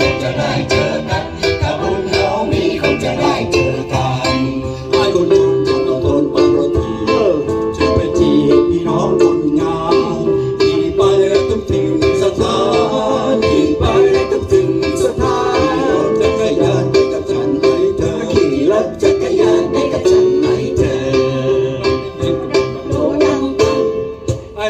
คงจะได้เจอกันถ้าบุเรามีคงจะได้เจอกันไอ้คนจนจนต้องทนปรถีจะเป็นจีพี่น้องคนงามที่ไปแล้วทุกสิ่งสนที่ไปแล้วทุงสถานานขี่รถจักรยานไปกับฉันไหนเธอโอ้ยังไอ้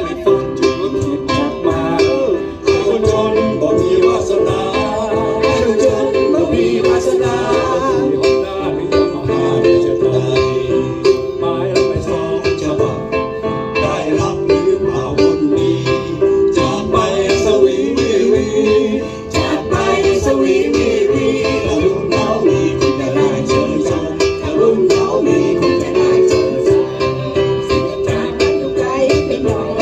Lord.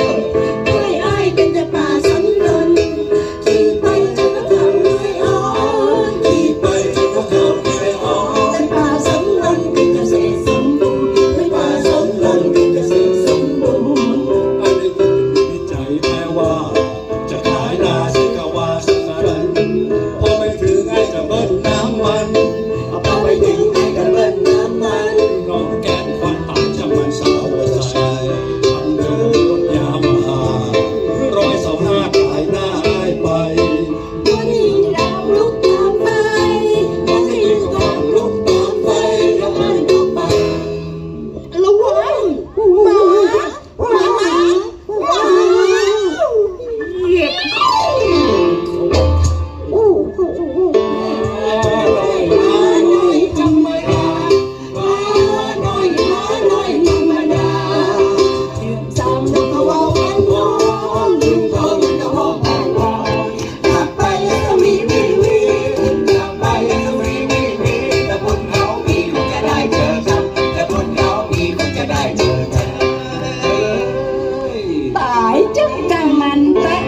จ้างกำมันแป๊ะ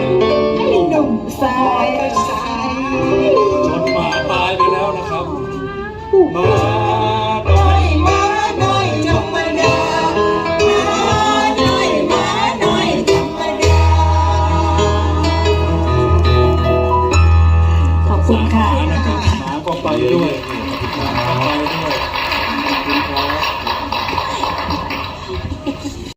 ให้หนุ่มสายจนหมาตายไปแล้วนะครับหมาน้อยหมาน่อยธรรมดาหมาน้อยหมาน้อยธรรมดาขอบคุณค่ะหมาก็ไปด้วย